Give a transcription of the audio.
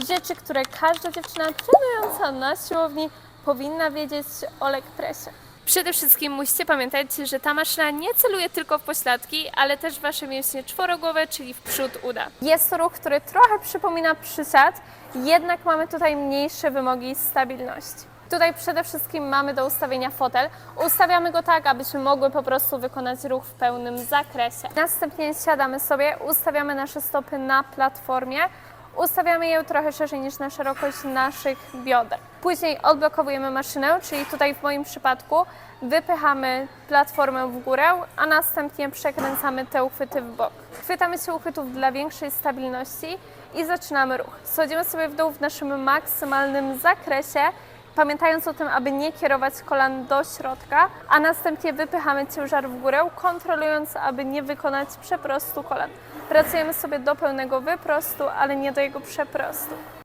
rzeczy, które każda dziewczyna trenująca na siłowni powinna wiedzieć o leg pressie. Przede wszystkim musicie pamiętać, że ta maszyna nie celuje tylko w pośladki, ale też w wasze mięśnie czworogłowe, czyli w przód uda. Jest to ruch, który trochę przypomina przysiad, jednak mamy tutaj mniejsze wymogi stabilności. Tutaj przede wszystkim mamy do ustawienia fotel. Ustawiamy go tak, abyśmy mogły po prostu wykonać ruch w pełnym zakresie. Następnie siadamy sobie, ustawiamy nasze stopy na platformie, ustawiamy je trochę szerzej niż na szerokość naszych bioder. Później odblokowujemy maszynę, czyli tutaj w moim przypadku wypychamy platformę w górę, a następnie przekręcamy te uchwyty w bok. Chwytamy się uchwytów dla większej stabilności i zaczynamy ruch. Schodzimy sobie w dół w naszym maksymalnym zakresie, pamiętając o tym, aby nie kierować kolan do środka, a następnie wypychamy ciężar w górę, kontrolując, aby nie wykonać przeprostu kolan. Pracujemy sobie do pełnego wyprostu, ale nie do jego przeprostu.